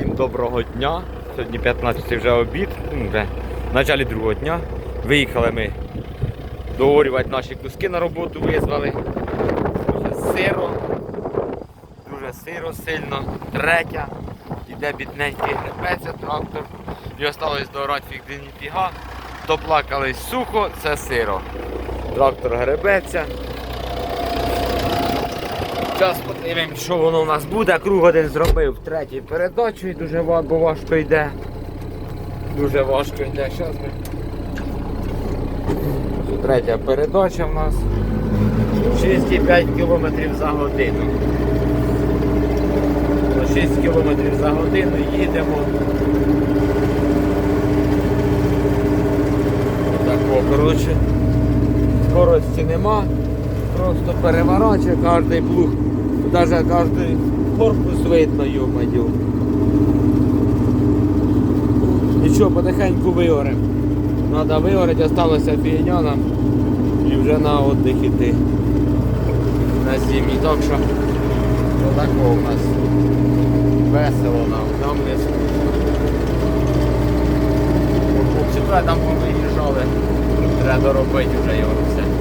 Всім доброго дня. Сьогодні 15 вже обід, ну, вже в началі другого дня. Виїхали ми доорювати наші куски на роботу, визвали. Дуже сиро, дуже сиро сильно. Третя. Іде бідненький гребеться трактор. І осталось доорати фіг де ніфіга. Доплакались сухо, це сиро. Трактор гребеться. Зараз подивимось, що воно у нас буде. Круг один зробив третій передачу і дуже важко йде. Дуже важко йде. Зараз ми. Третя передача в нас. 6,5 км за годину. 6 км за годину їдемо. Отако, коротше. Скорості нема. Просто переворачує кожний плуг. Даже кожний корпус видно, йо-моє. Нічого, потихеньку виорем. Надо виорити, осталося фігня нам і вже на отдих іти. На зимі. Так що отако у нас весело нам, нам весело. Хлопці там повиїжджали. Треба доробити вже його все.